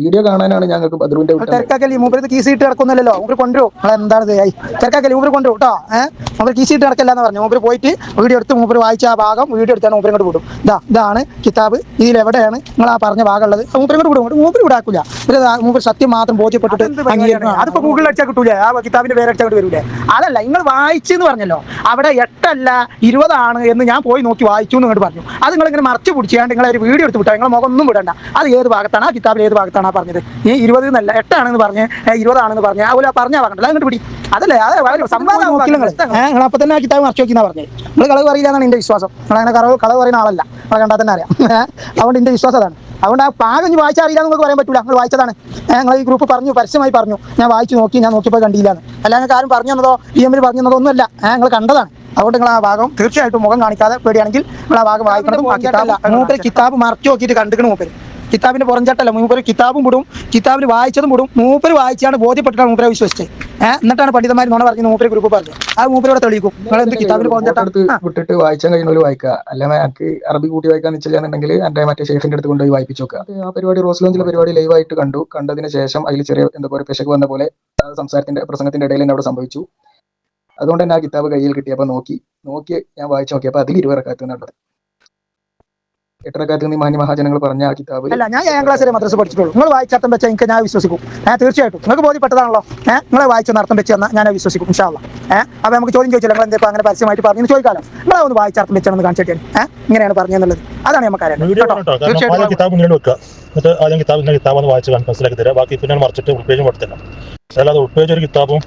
വീഡിയോ കാണാനാണ് ഞങ്ങൾക്ക് ബദ്രുവിന്റെ തിരക്കാക്കലി മൂപ്പര് കീസ് കിടക്കുന്നല്ലോ മൂപ്പര് കൊണ്ടുവരും. നിങ്ങൾ എന്താണ് തിരക്കാക്കലി മൂപ്പര് കൊണ്ടുവരും കേട്ടോ. ഏഹ് മൂപ്പര് കീ സീറ്റ് കിടക്കില്ല എന്ന് പറഞ്ഞു. മൂപ്പര് പോയിട്ട് വീഡിയോ എടുത്ത് മൂപ്പര് വായിച്ച ആ ഭാഗം വീഡിയോ എടുത്താണ് മൂപ്പര് ഇങ്ങോട്ട് വിടും. ഇതാ ഇതാണ് കിതാബ്. ഇതിൽ എവിടെയാണ് നിങ്ങൾ ആ പറഞ്ഞ ഭാഗമുള്ളത്? ഉള്ളത് മൂപ്പര് ഇങ്ങോട്ട് വിടും. മൂപ്പര് വിടാക്കില്ല മൂപ്പര് സത്യം മാത്രം ബോധ്യപ്പെട്ടിട്ട് അതിപ്പോ ഗൂഗിളിൽ അടിച്ചാൽ കിട്ടൂലേ? ആ കിതാബിന്റെ പേര് അടിച്ചാൽ വരൂലേ? അതല്ല നിങ്ങൾ വായിച്ചെന്ന് പറഞ്ഞല്ലോ. അവിടെ എട്ടല്ല ഇരുപതാണ് എന്ന് ഞാൻ പോയി നോക്കി വായിച്ചു എന്ന് ഇങ്ങോട്ട് പറഞ്ഞു. അത് നിങ്ങൾ ഇങ്ങനെ മറച്ചു പിടിച്ചാണ്ട് നിങ്ങൾ ഒരു വീഡിയോ എടുത്ത് വിട്ടോ? നിങ്ങൾ മുഖം ഒന്നും വിടണ്ട. അത് ഏത് ഭാഗത്താണ്? ആ കിതാബിൽ ഏത് ഭാഗത്താണ്? ആ പറഞ്ഞത്? ഈ ഇരുപത് എന്നല്ല എട്ടാണെന്ന് പറഞ്ഞ് ഇരുപതാണെന്ന് പറഞ്ഞ് അതുപോലെ പറഞ്ഞാൽ പറഞ്ഞില്ല അങ്ങോട്ട് പിടി. അതല്ലേ നിങ്ങൾ അപ്പൊ തന്നെ കിതാബ് മറച്ചു നോക്കിന്നാ പറഞ്ഞത്. നിങ്ങൾ കളവ് പറയില്ല എന്നാണ് എന്റെ വിശ്വാസം. നിങ്ങൾ അങ്ങനെ കളവ് കളവ് പറയുന്ന ആളല്ല. നിങ്ങൾ കണ്ടാൽ തന്നെ അറിയാം. അതുകൊണ്ട് എന്റെ വിശ്വാസം അതാണ്. അതുകൊണ്ട് ആ പാകം വായിച്ചാൽ അറിയില്ല നിങ്ങൾക്ക് പറയാൻ പറ്റില്ല നിങ്ങൾ വായിച്ചതാണ്. ഞങ്ങൾ ഈ ഗ്രൂപ്പ് പറഞ്ഞു പരസ്യമായി പറഞ്ഞു. ഞാൻ വായിച്ചു നോക്കി ഞാൻ നോക്കിയപ്പോൾ കണ്ടില്ലാന്ന്. അല്ല അങ്ങനെ ആരും പറഞ്ഞു തന്നതോ ഇ എമ്മിൽ പറഞ്ഞു തന്നതോ ഒന്നുമല്ല. ഞങ്ങൾ കണ്ടതാണ്. അതുകൊണ്ട് നിങ്ങൾ ആ ഭാഗം തീർച്ചയായിട്ടും മുഖം കാണിക്കാതെ പേടിയാണെങ്കിൽ നിങ്ങൾ ആ ഭാഗം വായിക്കണം. കിതാബ് മൂപ്പര് കിതാബ് മറച്ചു നോക്കിയിട്ട് കണ്ടിക്കണം മൂപ്പര്. കിതാബിന്റെ പുറഞ്ചട്ടല്ല മൂപ്പര് കിതാബും വിടും കിതാബിൽ വായിച്ചതും വിടും. മൂപ്പര് വായിച്ചാണ് ബോധ്യപ്പെട്ടിട്ടാണ് മൂപ്പരെ വിശ്വസിച്ചത്. ഏഹ് എന്നിട്ടാണ് പണ്ഡിതന്മാർ നോണ പറഞ്ഞു മൂപ്പര് ഗ്രൂപ്പ് പറഞ്ഞു. അത് മൂപ്പരോടെ തെളിയിക്കും. നിങ്ങൾ എന്ത് കിതാബിന് പുറഞ്ചട്ട വിട്ടിട്ട് വായിച്ചാൻ കഴിയുന്നവര് വായിക്കുക. അല്ലെങ്കിൽ എനിക്ക് അറബി കൂട്ടി വായിക്കാന്ന് വെച്ചില്ലാന്നുണ്ടെങ്കിൽ എന്റെ മറ്റേ ഷേഫിന്റെ അടുത്ത് കൊണ്ടുപോയി വായിപ്പിച്ചു നോക്കുക ആ പരിപാടി റോസ് ലോഞ്ചിലെ പരിപാടി ലൈവ് ആയിട്ട് കണ്ടു. കണ്ടതിന് ശേഷം അതിൽ ചെറിയ എന്താ പറയുക പെശക് വന്ന പോലെ ആ സംസാരത്തിന്റെ പ്രസംഗത്തിന്റെ ഇടയിൽ തന്നെ അവിടെ സംഭവിച്ചു. അതുകൊണ്ട് തന്നെ ആ കിതാബ് കയ്യിൽ കിട്ടിയപ്പോൾ നോക്കി. നോക്കി ഞാൻ വായിച്ചു നോക്കിയപ്പോൾ അതിൽ ഇരുവറക്കാത്ത് എട്ടരക്കാത്ത് നിന്ന് മാന്യ മഹാജനങ്ങൾ പറഞ്ഞ ആ കിതാബ്? അല്ല ഞാൻ ഏഴാം ക്ലാസ് വരെ മദ്രസ പഠിച്ചിട്ടുള്ളൂ. നിങ്ങൾ വായിച്ചർത്ഥം വെച്ചാൽ എനിക്ക് ഞാൻ വിശ്വസിക്കും. ഏഹ് തീർച്ചയായിട്ടും. നിങ്ങൾക്ക് ബോധ്യപ്പെട്ടതാണല്ലോ. ഏഹ് നിങ്ങളെ വായിച്ച അർത്ഥം വെച്ച് തന്നാൽ ഞാൻ വിശ്വസിക്കും ഇൻഷാല്ല ഏഹ് അപ്പോൾ നമുക്ക് ചോദ്യം ചോദിച്ചില്ല നിങ്ങൾ എന്തെങ്കിലും അങ്ങനെ പരസ്യമായിട്ട് പറഞ്ഞു ചോദിക്കാലോ? നിങ്ങളെ ഒന്ന് വായിച്ചർത്ഥം വെച്ചാണെന്ന് കാണിച്ചിട്ട് ഏഹ് ഇങ്ങനെയാണ് പറഞ്ഞതെന്നുള്ളത് അതാണ് നമുക്ക് അറിയാം തീർച്ചയായിട്ടും കിതാബ് മുന്നിൽ വെക്കുക. എന്നിട്ട് ആദ്യം കിതാബ് ഇന്ന കിതാബ് വായിച്ച് മനസ്സിലാക്കി തരാം ബാക്കി പിന്നെ മറിച്ചിട്ട് ഉൾപേജും കൊടുത്തില്ല അല്ലാതെ ഉൾപേജ് ഒരു കിതാബും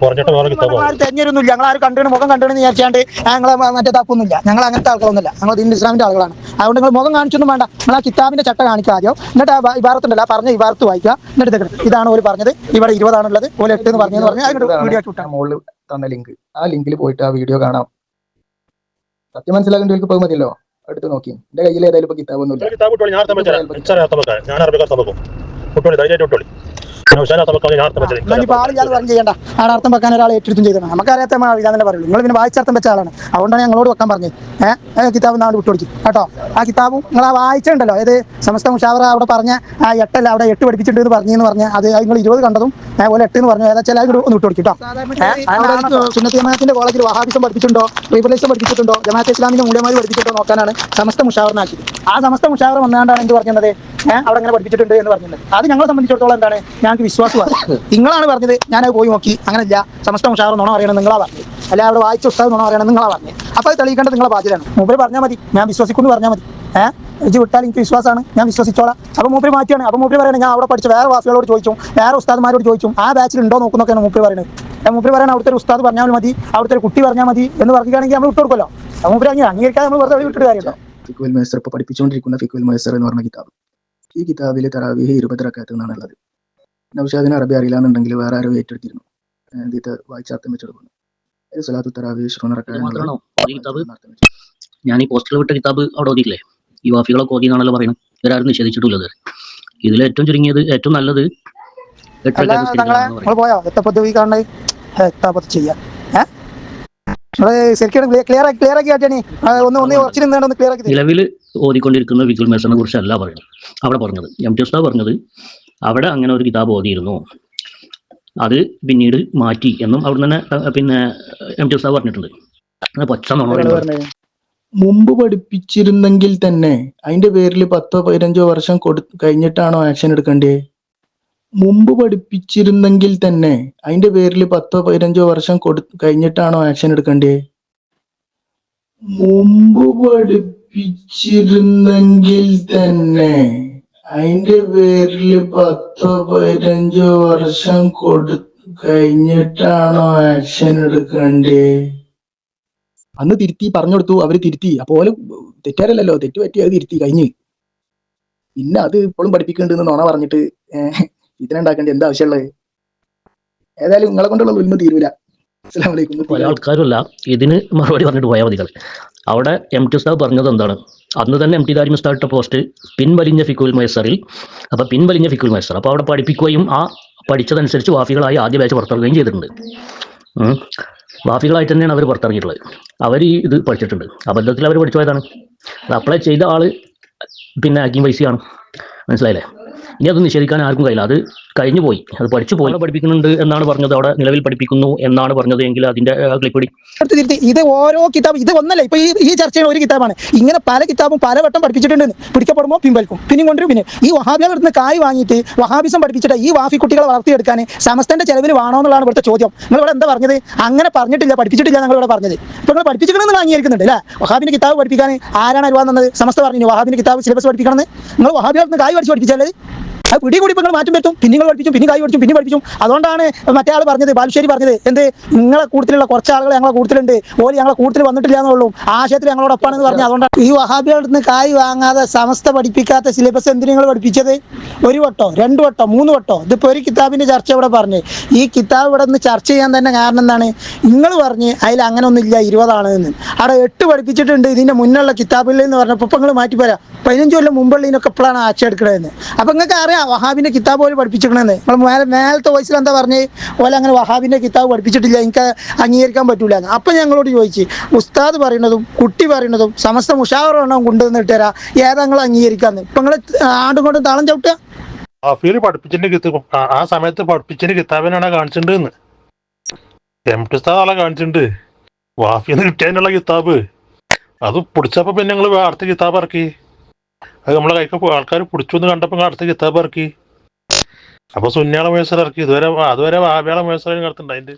കുറഞ്ഞിട്ട് വേറെ കിതാബും തെരഞ്ഞൊരുന്നില്ല ഞങ്ങൾ ആരും കണ്ടു മുഖം കണ്ടു വിചാരിച്ചാണ്ട് ഞങ്ങൾ മറ്റേ തപ്പൊന്നുമില്ല ഞങ്ങൾ അങ്ങനത്തെ ആളുകളൊന്നുമില്ല ഞങ്ങൾ ദീൻ ഇസ്ലാമിന്റെ ആളുകളാണ്. അതുകൊണ്ട് നിങ്ങൾ മുഖം കാണിച്ചൊന്നും വേണ്ട. നിങ്ങൾ ആ കിതാബിന്റെ ചട്ട കാണിക്കുക ആദ്യം. എന്നിട്ട് ആ ഇബാറത്തുണ്ടല്ലോ പറഞ്ഞ ഇബാറത്ത് വായിക്കുക. എന്നിട്ട്. ഇതാണ് ഒരു പറഞ്ഞത്. ഇവിടെ ഇരുപതാണുള്ളത്. ഓൽ എട്ട് എന്ന് പറഞ്ഞെന്ന് പറഞ്ഞ് അതിന്റെ വീഡിയോ മുകളിൽ തന്ന ലിങ്ക് ആ ലിങ്കിൽ പോയിട്ട് ആ വീഡിയോ കാണാം. സത്യം മനസ്സിലാക്കേണ്ടവർക്ക് പോയി മതിയല്ലോ. അടുത്ത് നോക്കി. എന്റെ കയ്യിൽ ഏതായാലും ഇപ്പൊ കിതാബൊന്നുമില്ല. ഒരു ഞാൻ അർത്ഥം വെച്ചാൽ എനിക്കറിയാം ഞാൻ അറബിക്ക് അർത്ഥം വെക്കും കുട്ടോളി ധൈര്യമായിട്ട് വിട്ടോളി. പറഞ്ഞു ചെയ്യണ്ട. ആടെ അർത്ഥം വെക്കാൻ ഒരാൾ ഏറ്റെടുത്തും ചെയ്തതാണ്. നമുക്കറിയാത്ത നമ്മൾ തന്നെ പറയുള്ളൂ. നിങ്ങൾ പിന്നെ വായിച്ചർത്ഥം വെച്ച ആളാണ്. അതുകൊണ്ടാണ് ഞങ്ങളോട് വെക്കാൻ പറഞ്ഞത്. ഏഹ് കിതാബ് നാട് വിട്ടുപിടിക്കും കേട്ടോ? ആ കിതാബും നിങ്ങൾ ആ വായിച്ചിട്ടുണ്ടല്ലോ. ഏത് സമസ്ത മുഷാവറ അവിടെ പറഞ്ഞ ആ എട്ടല്ല അവിടെ എട്ട് പഠിപ്പിച്ചിട്ടുണ്ട് എന്ന് പറഞ്ഞെന്ന് പറഞ്ഞ അത് നിങ്ങൾ ഇരുപത് കണ്ടതും അതുപോലെ എട്ട് എന്ന് പറഞ്ഞു. ഏതാ ചില ഒന്ന് വിട്ടുകൊടുക്കും കേട്ടോ. സുന്നത്തി ജമാഅത്തിന്റെ കോളേജിൽ വഹാബിസം പഠിപ്പിച്ചിട്ടുണ്ടോ? റീബലിസം പഠിപ്പിച്ചിട്ടുണ്ടോ? ജമാഅത്ത് ഇസ്ലാമിന്റെ മൂല്യമായി പഠിപ്പിച്ചിട്ടുണ്ടോ നോക്കാനാണ് സമസ്ത മുഷാവറിനാക്കി ആ സമസ്ത മുഷാവർ വന്നാണ്ടാണ് എന്ത് പറഞ്ഞത്? അവിടെ അങ്ങനെ പഠിപ്പിച്ചിട്ടുണ്ട് എന്ന് പറഞ്ഞത് അത് ഞങ്ങളെ സംബന്ധിച്ചിടത്തോളം എന്താണ്? ഞങ്ങൾക്ക് വിശ്വാസമാണ്. നിങ്ങളാണ് പറഞ്ഞത് ഞാൻ പോയി നോക്കി. അങ്ങനെയല്ല. സമസ്ത ഉഷാർ നോണോ അറിയണം നിങ്ങളാ പറഞ്ഞത്. അല്ല അവിടെ വായിച്ച ഉസ്താദ് നോണോ അറിയണം നിങ്ങളാ പറഞ്ഞത്. അപ്പോൾ അത് തെളിയിക്കേണ്ടത് നിങ്ങളെ ബാധ്യതയാണ്. മൂപ്പര് പറഞ്ഞാൽ മതി. ഞാൻ വിശ്വസിക്കുന്നു പറഞ്ഞാൽ മതി. ഏഹ് ഇത് വിട്ടാൽ എനിക്ക് വിശ്വാസമാണ്. ഞാൻ വിശ്വസിച്ചോളാം. അപ്പോൾ മൂപ്പര് മാറ്റിയാണ്. അപ്പോൾ മൂപ്പര് പറയണത് ഞാൻ അവിടെ പഠിച്ച വേറെ വാസികളോട് ചോദിച്ചു വേറെ ഉസ്താദ്മാരോട് ചോദിച്ചു ആ ബാച്ചിൽ ഉണ്ടോ നോക്കുന്നൊക്കെയാണ് മൂപ്പര് പറയുന്നത് മൂപ്പര് പറയണം അവിടുത്തെ ഉസ്താദ് പറഞ്ഞാൽ മതി. അവിടുത്തെ കുട്ടി പറഞ്ഞാൽ മതി. എന്ന് പറയുകയാണെങ്കിൽ നമ്മൾ വിട്ടു കൊടുക്കുമല്ലോ അപ്പോൾ മൂപ്പര് അങ്ങനെ അംഗീകരിക്കാതെ നമ്മൾ വെറുതെ വിട്ടിട്ട് കാര്യമല്ലോ. ഫിക്കുൽ മൈസർ ഇപ്പൊ പഠിപ്പിച്ചുകൊണ്ടിരിക്കുന്ന ഫിക്കുൽ മൈസർ എന്ന് പറഞ്ഞ കിതാബ്. ഈ കിതാബിൽ തറാവീഹ് ഇരുപത് റക്കാത്ത് എന്നാണ് ഉള്ളത് നൗഷാദിന് അറബി അറിയില്ല എന്നുണ്ടെങ്കിൽ വേറെ ആരോ ഏറ്റെടുത്തിരുന്നു. ഇതിട്ട് വായിച്ചാർത്ഥം വെച്ചെടുക്കുന്നു. സലാത്തു തറാവീഹ് കിതാബ്? ഞാൻ ഈ പോസ്റ്ററിൽ വിട്ട കിതാബ് അവിടെ ഓതിയില്ലേ ഈ വാഫികളൊക്കെ ഓതി എന്നാണല്ലോ പറയുന്നത്. ഇവരാരും നിഷേധിച്ചിട്ടില്ലത് ഇതിൽ ഏറ്റവും ചുരുങ്ങിയത് ഏറ്റവും നല്ലത് എട്ട് അല്ല റക്അത്ത് തങ്ങളെ നിസ്കരിക്കണമെന്ന് നമ്മൾ പോയോ? എത്തപ്പത്ത് കാണണേ. എത്താപ്പത്ത് ചെയ്യാം. ഏഹ് ക്ലിയർ ക്ലിയർ ആക്കി കാട്ടിയാണ്. ഒന്ന് ഒന്ന് കുറച്ച് നിന്നാണ് ഒന്ന് ക്ലിയർ ആക്കി. നിലവിൽ ഓതിക്കൊണ്ടിരിക്കുന്ന വിജുൽ മേസറിനെ കുറിച്ചല്ല പറയുന്നത്. അവിടെ പറഞ്ഞത് എം ടി ഉസ്താദ് പറഞ്ഞത് അവിടെ അങ്ങനെ ഒരു കിതാബ് ഓതിയിരുന്നു. അത് പിന്നീട് മാറ്റി എന്നും അവിടെ തന്നെ പിന്നെ എം ടി ഉസ്താദ് പറഞ്ഞിട്ടുണ്ട്. പച്ച മുമ്പ് പഠിപ്പിച്ചിരുന്നെങ്കിൽ തന്നെ അതിന്റെ പേരിൽ പത്തോ പതിനഞ്ചോ വർഷം കൊടു കഴിഞ്ഞിട്ടാണോ ആക്ഷൻ എടുക്കേണ്ടത്? മുമ്പ് പഠിപ്പിച്ചിരുന്നെങ്കിൽ തന്നെ അതിന്റെ പേരിൽ പത്തോ പതിനഞ്ചോ വർഷം കൊടു കഴിഞ്ഞിട്ടാണോ ആക്ഷൻ എടുക്കേണ്ടത്? മുമ്പ് പഠിപ്പിച്ചിരുന്നെങ്കിൽ തന്നെ അതിന്റെ പേരിൽ പത്തോ പതിനഞ്ചോ വർഷം കൊടു കഴിഞ്ഞിട്ടാണോ ആക്ഷൻ എടുക്കേണ്ടേ അന്ന് തിരുത്തി പറഞ്ഞു കൊടുത്തു അവർ തിരുത്തി. അപ്പോൾ തെറ്റാരല്ലോ തെറ്റ് പറ്റി അത് തിരുത്തി കഴിഞ്ഞ്. പിന്നെ അത് ഇപ്പോഴും പഠിപ്പിക്കുന്നുണ്ട് നോണ പറഞ്ഞിട്ട് ഇതിനുണ്ടാക്കേണ്ട എന്താ ആവശ്യമുള്ളത്? ഏതായാലും നിങ്ങളെ കൊണ്ടുള്ള ഉൽമ തീരൂല. പല ആൾക്കാരുമല്ല. ഇതിന് മറുപടി പറഞ്ഞിട്ട് പോയാൽ മതികൾ അവിടെ എം ടി സാബ് പറഞ്ഞത് എന്താണ്? അന്ന് തന്നെ എം ടി ദാരി സ്റ്റാർട്ട് പോസ്റ്റ് പിൻവലിഞ്ഞ ഫിക്കുൽ മൈസറിൽ അപ്പോൾ പിൻവലിഞ്ഞ ഫിക്കുൽ മൈസർ. അപ്പോൾ അവിടെ പഠിപ്പിക്കുകയും ആ പഠിച്ചതനുസരിച്ച് വാഫികളായി ആദ്യ ബാച്ച് പുറത്തിറങ്ങുകയും ചെയ്തിട്ടുണ്ട്. വാഫികളായി വാഫികളായിട്ട് തന്നെയാണ് അവർ പുറത്തിറങ്ങിയിട്ടുള്ളത്. അവർ ഈ ഇത് പഠിച്ചിട്ടുണ്ട്. അബദ്ധത്തിൽ അവർ പഠിച്ചു പോയതാണ്. അത് അപ്ലൈ ചെയ്ത ആൾ പിന്നെ ആക്കിയും പൈസയാണ് മനസ്സിലായില്ലേ? ഇനി അത് നിഷേധിക്കാൻ ആർക്കും കഴിയില്ല. അത് കഴിഞ്ഞു പോയി. അത് പഠിച്ചു പോയി. പഠിപ്പിക്കുന്നുണ്ട് എന്നാണ് പറഞ്ഞത്. അവിടെ നിലവിൽ പഠിപ്പിക്കുന്നു എന്നാണ് പറഞ്ഞത് എങ്കിൽ അതിന്റെ ക്ലിപ്പിടി ഇത് ഓരോ കിതാബ് ഇത് ഒന്നല്ല. ഇപ്പൊ ഈ ചർച്ചയിൽ ഒരു കിതാബാണ്. ഇങ്ങനെ പല കിതാബും പലവട്ടം പഠിപ്പിച്ചിട്ടുണ്ട്. പിടിക്കപ്പെടുമ്പോൾ പിൻവലിക്കും. പിന്നെ കൊണ്ടുവരും പിന്നെ. ഈ വഹാബികൾ ഇവിടുന്ന് കായ് വാങ്ങിയിട്ട് വഹാബിസം പഠിപ്പിച്ചിട്ട് ഈ വാഫി കുട്ടികളെ വളർത്തിയെടുക്കാൻ സമസ്തന്റെ ചെലവിൽ വേണോ എന്നുള്ളതാണ് ഇവിടുത്തെ ചോദ്യം. നിങ്ങൾ ഇവിടെ എന്താ പറഞ്ഞത്? അങ്ങനെ പറഞ്ഞിട്ടില്ല പഠിപ്പിച്ചിട്ടില്ല നിങ്ങൾ ഇവിടെ പറഞ്ഞത്. ഇപ്പൊ നിങ്ങൾ പഠിപ്പിച്ചിട്ടുണ്ടെന്ന് അംഗീകരിക്കുന്നുണ്ട് അല്ലേ? വഹാബിന്റെ കിതാബ് പഠിപ്പിക്കാൻ ആരാണ് അരുവാന്നത് സമസ്ത പറഞ്ഞു വഹാബിന്റെ കിതാബ് സിലബസ് പഠിപ്പിക്കണമെന്ന്. നിങ്ങൾ വഹാബികൾ നിന്ന് കായ് പഠിച്ച് പഠിപ്പിച്ചാൽ അത് പിടി കൂടി നിങ്ങൾ മാറ്റം പറ്റും പിന്നെ നിങ്ങൾ പഠിപ്പിച്ചു പിന്നെ കൈ പഠിച്ചു പിന്നെ പഠിപ്പിച്ചു. അതുകൊണ്ടാണ് മറ്റേ ആൾ പറഞ്ഞത് ബാലുശ്ശേരി പറഞ്ഞത്. എന്ത്? നിങ്ങളെ കൂട്ടത്തിലുള്ള കുറച്ച് ആളുകൾ ഞങ്ങളെ കൂട്ടത്തിലുണ്ട്. ഓൽ ഞങ്ങളെ കൂട്ടത്തിൽ വന്നിട്ടില്ല എന്നുള്ളൂ. ആശയത്തിൽ ഞങ്ങളോടൊപ്പാണെന്ന് പറഞ്ഞു അതുകൊണ്ടാണ് ഈ വഹാബികളുടെ നിന്ന് കായ് വാങ്ങാതെ സമസ്ത പഠിപ്പിക്കാത്ത സിലബസ് എന്തിനു നിങ്ങൾ പഠിപ്പിച്ചത്? ഒരു വട്ടോ രണ്ട് വട്ടോ മൂന്ന് വട്ടോ. ഇതിപ്പോൾ ഒരു കിതാബിന്റെ ചർച്ച ഇവിടെ പറഞ്ഞ്. ഈ കിതാബ് ഇവിടെ നിന്ന് ചർച്ച ചെയ്യാൻ തന്നെ കാരണം എന്താണ്? നിങ്ങൾ പറഞ്ഞ് അതിൽ അങ്ങനെ ഒന്നുമില്ല ഇരുപതാണ് എന്ന്. അവിടെ എട്ട് പഠിപ്പിച്ചിട്ടുണ്ട്. ഇതിന്റെ മുന്നുള്ള കിതാബിൽ എന്ന് പറഞ്ഞപ്പോൾ ഇപ്പം നിങ്ങൾ മാറ്റി പോരാ പതിനഞ്ച് കൊല്ലം മുമ്പുള്ളതിനൊക്കെ ഇപ്പോഴാണ് ആശയം എടുക്കണതെന്ന്. അപ്പം നിങ്ങൾക്ക് അറിയാം വഹാബിന്റെ കിതാബ് പോലും പഠിപ്പിച്ചിരിക്കണെന്ന്. നമ്മൾ മേലെ മേലത്തെ വയസ്സിൽ എന്താ പറഞ്ഞ്? ഓല അങ്ങനെ വഹാബിന്റെ കിതാബ് പഠിപ്പിച്ചിട്ടില്ല. എനിക്ക് അംഗീകരിക്കാൻ പറ്റൂല അപ്പം ഞങ്ങളോട് ചോദിച്ചു ഉസ്താദ് പറയുന്നതും കുട്ടി പറയുന്നതും സമസ്ത മുഷാവറാണ് കൊണ്ടുവന്നിട്ട് തരാ ഏതാ നിങ്ങൾ അംഗീകരിക്കാന്ന്? ഇപ്പം നിങ്ങൾ ആണ്ടും കൊണ്ടും താളം ചവിട്ടുക. കിതാബ്. ആ- സമയത്ത് പഠിപ്പിച്ചിന്റെ കിതാബിനാണ് കാണിച്ചിട്ടുണ്ട്. വാഫിന്ന് കിട്ടിയതിനുള്ള കിതാബ്. അത് പിടിച്ചപ്പോ പിന്നെ ഞങ്ങൾ അടുത്ത കിതാബ് ഇറക്കി. അത് നമ്മളെ കൈക്ക് ആൾക്കാർ പിടിച്ചു എന്ന് കണ്ടപ്പോ അടുത്ത കിതാബ് ഇറക്കി അപ്പൊ സുന്യാള മേസർ ഇറക്കി. ഇതുവരെ അതുവരെ വാബിയാളെ മേസർ നടത്തുന്നുണ്ട് അതിന്റെ.